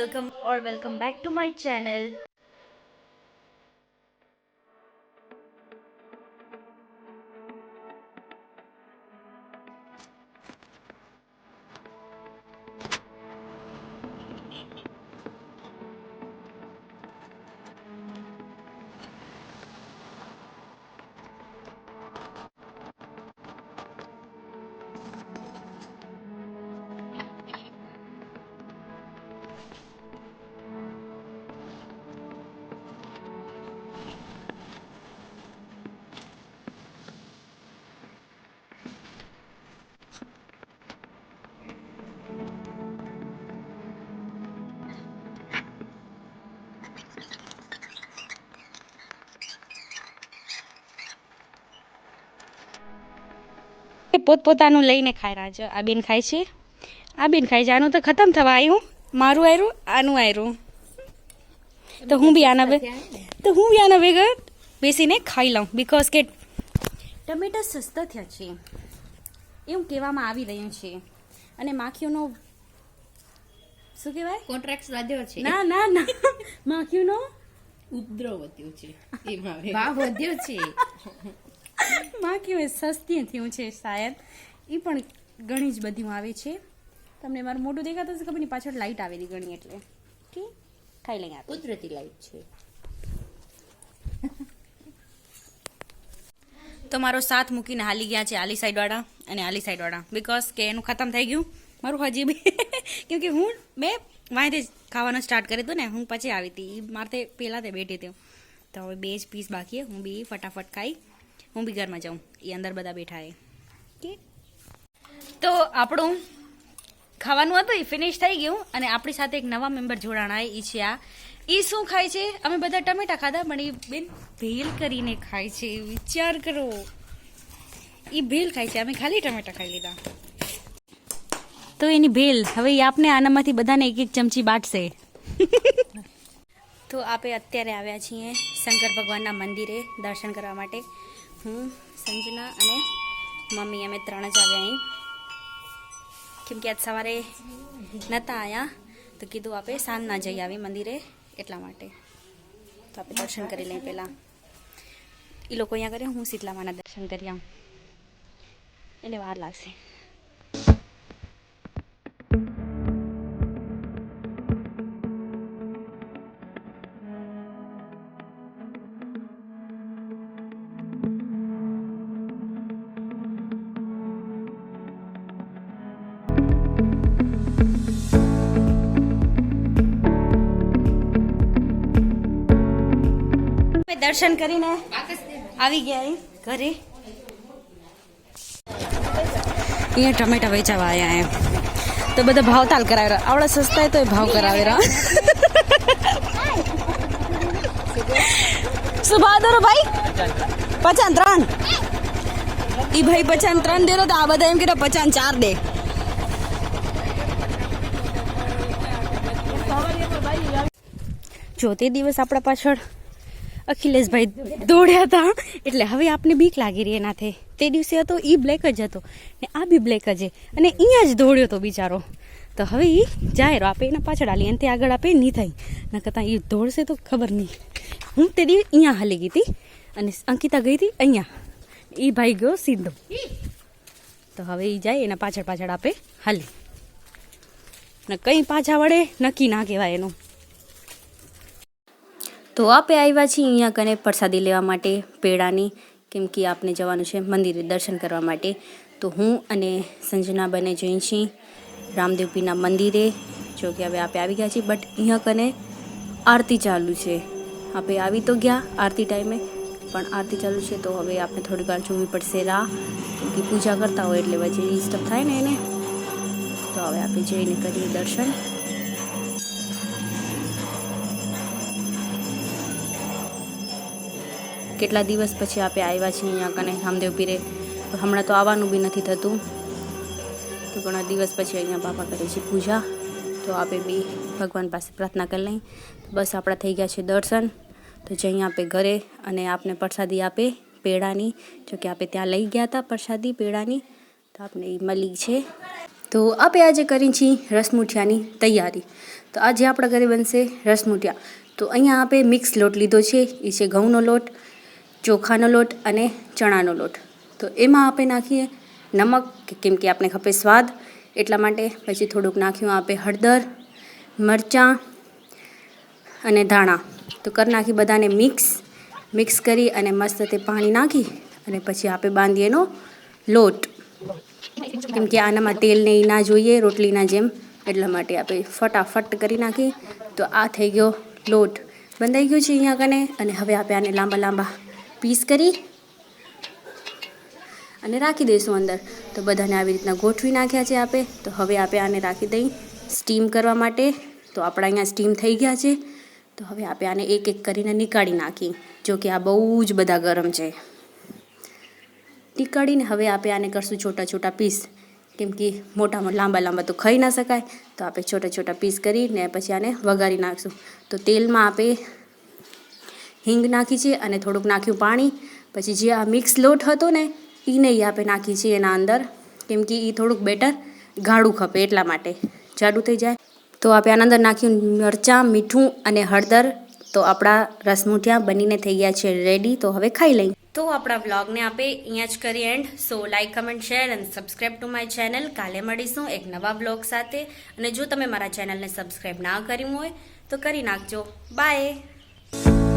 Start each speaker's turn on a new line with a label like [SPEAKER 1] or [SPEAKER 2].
[SPEAKER 1] welcome or welcome back to my channel.
[SPEAKER 2] પોતપોતાનું લઈને ખાય છે આ બેન ખાય છે? આ બેન ખાય છે. આનું તો ખતમ થવા આવ્યું. મારું આવ્યું આનું આવ્યું તો હું બી આના તો હું બી આના ભેગા બેસીને ખાઈ લઉં. બિકોઝ કે ટમેટા સસ્તા થયા છે. એવું કહેવામાં આવી રહ્યું છે. અને માખીઓનો શું કહેવાય?
[SPEAKER 3] કોન્ટ્રાક્ટ વધ્યો છે.
[SPEAKER 2] ના ના ના. માખીઓનો
[SPEAKER 3] ઉપદ્રવ વધ્યો છે. ભાવ વધ્યો છે.
[SPEAKER 2] માખીઓ એ સસ્તી થયું છે શાયદ. એ પણ ઘણી જ બધીમાં આવે છે. તમને મારું મોટું દેખાતું હશે ખબર નહીં પાછળ લાઈટ આવેલી ઘણી એટલે. કે ખાઈ લઈએ
[SPEAKER 3] કુદરતી લાઈટ છે.
[SPEAKER 2] તો મારો સાથ મૂકીને હાલી ગયા છે આલી સાઈડવાળા અને આલી સાઈડવાળા. બિકોઝ કે એનું ખતમ થઈ ગયું. મારું હજી બી. કેમ કે હું મેં વાંધે ખાવાનું સ્ટાર્ટ કરી હતું ને હું પછી આવી હતી. એ મારે પહેલાં તે બેઠી હતી. તો હવે બે જ પીસ બાકી હું બી ફટાફટ ખાઈ. હું બી ઘરમાં જાઉં એ અંદર બધા બેઠા એ. કે તો આપણું ખાવાનું હતું એ ફિનિશ થઈ ગયું અને આપણી સાથે એક નવા મેમ્બર જોડાણા એ છે આ. એ શું ખાય છે? અમે બધા ટમેટા ખાધા પણ એ બેન ભેલ કરીને ખાય છે વિચાર કરો. એ ભેલ ખાય છે અમે ખાલી ટમેટા ખાઈ લીધા. તો એની ભેલ હવે આપને આનામાંથી બધાને એક એક ચમચી બાટશે. તો આપણે અત્યારે આવ્યા છીએ શંકર ભગવાનના મંદિરે દર્શન કરવા માટે. હું, સંજના અને મમ્મી અમે ત્રણ જ આવ્યા અહીં. કેમ આજ સવારે નહોતા આવ્યા તો કીધું આપણે સાંજના જઈ આવી મંદિરે એટલા માટે. તો આપણે દર્શન કરી લઈએ પહેલાં. એ લોકો અહીંયા કરે, હું શીતલામાના દર્શન કરી આવું. એટલે વાર લાગશે. દર્શન કરીને આવી ગયા ઘરે. અહીંયા ટમેટા વેચાવા આવ્યા એમ. તો બધા ભાવ તાલ કરાવે આવડા સસ્તા તો ભાવ કરાવે શું ભાવ દરો ભાઈ? પચાન ત્રણ. ઈ ભાઈ પચાન ત્રણ દેરો તો આ બધા એમ કે પચાન ચાર દે. જો તે દિવસ આપણા પાછળ અખિલેશભાઈ દોડ્યા હતા. એટલે હવે આપને બીક લાગી રહી એનાથી. તે દિવસે હતો એ બ્લેક જ હતો. ને આ બી બ્લેક જ અને અહીંયા જ દોડ્યો હતો બિચારો. તો હવે એ જાય રો આપે એના પાછળ હાલી. તે આગળ આપે નહીં થઈ ન કરતાં એ દોડશે તો ખબર નહીં. હું તે દિવસ અહીંયા હાલી ગઈ હતી. અને અંકિતા ગઈ હતી અહીંયા એ ભાઈ ગયો સીધો. તો હવે એ જાય એના પાછળ પાછળ આપે હાલી. ને કંઈ પાછા વળે નક્કી ના કહેવાય એનું. તો આપે આવ્યા છીએ અહીંયા કને પ્રસાદી લેવા માટે, પેડાની, કેમ કે આપને જવાનું છે મંદિરે દર્શન કરવા માટે. તો હું અને સંજના બને જઈ છીએ રામદેવપીના મંદિરે, જો કે હવે આપે આવી ગયા છીએ, બટ અહીંયા કને આરતી ચાલુ છે. આપે આવી તો ગયા આરતી ટાઈમે, પણ આરતી ચાલુ છે તો હવે આપણે થોડી વાર જોવી પડશે રાહ કે પૂજા કરતા હોય એટલે વચ્ચે ડિસ્ટર્બ થાય ને એને. તો હવે આપણે જઈને કરીએ દર્શન. કેટલા દિવસ પછી આપણે આવ્યા છીએ અહીંયા કને? રામદેવ પીરે. હમણાં તો આવવાનું બી નથી થતું. તો ઘણા દિવસ પછી અહીંયા બાપા કરે છે પૂજા. તો આપણે બી ભગવાન પાસે પ્રાર્થના કરી લઈ. બસ આપણા થઈ ગયા છે દર્શન. તો જઈ આપણે ઘરે અને આપને પ્રસાદી આપે પેડાની. જો કે આપણે ત્યાં લઈ ગયા હતા પ્રસાદી પેડાની. તો આપણે એ મળી છે. તો આપણે આજે કરી છીએ રસમુઠિયાની તૈયારી. તો આજે આપણા ઘરે બનશે રસમુઠિયા. તો અહીંયા આપણે મિક્સ લોટ લીધો છે. એ છે ઘઉંનો લોટ. ચોખાનો લોટ અને ચણાનો લોટ. તો એમાં આપણે નાખીએ નમક, કેમ કે આપણે ખપે સ્વાદ. એટલા માટે પછી થોડુંક નાખ્યું આપે હળદર, મરચાં અને ધાણા. તો કરી નાખી બધાને મિક્સ. મિક્સ કરી અને મસ્ત તે પાણી નાખી અને પછી આપણે બાંધીએ એનો લોટ. કેમ કે આનામાં તેલ ને ના જોઈએ, રોટલીના જેમ. એટલા માટે આપણે ફટાફટ કરી નાખી. તો આ થઈ ગયો લોટ. બંધાઈ ગયો છે અહીંયા કને? અને હવે આપણે આને લાંબા લાંબા પીસ કરી અને રાખી દઈશું અંદર. તો બધાને આવી રીતના ગોઠવી નાખ્યા છે આપે. તો હવે આપણે આને રાખી દઈ સ્ટીમ કરવા માટે. તો આપણા અહીંયા સ્ટીમ થઈ ગયા છે. તો હવે આપણે આને એક એક કરીને નીકાળી નાખી, જો કે આ બહુ જ બધા ગરમ છે. નીકાળીને હવે આપણે આને કરશું છોટા છોટા પીસ. કેમ કે મોટામાં લાંબા લાંબા તો ખાઈ ના શકાય. તો આપણે છોટા છોટા પીસ કરીને પછી આને વઘારી નાખશું. તો તેલમાં આપણે હિંગ નાખી છે અને થોડુંક નાખ્યું પાણી. પછી જે આ મિક્સ લોટ હતો ને એ નહીં આપણે નાખી છે એના અંદર. કેમ કે એ થોડુંક બેટર ગાળું ખપે એટલા માટે. જાડું થઈ જાય. તો આપણે આના અંદર નાખ્યું મરચાં, મીઠું અને હળદર. તો આપણા રસમુઠિયા બનીને થઈ ગયા છે રેડી તો હવે ખાઈ લઈએ. તો આપણા વ્લોગને આપે અહીંયા જ કરી and so like comment share અને સબસ્ક્રાઈબ ટુ માય ચેનલ કાલે મળીશું એક નવા બ્લોગ સાથે. અને જો તમે મારા ચેનલને સબસ્ક્રાઈબ ના કર્યું હોય, તો કરી નાખજો. બાય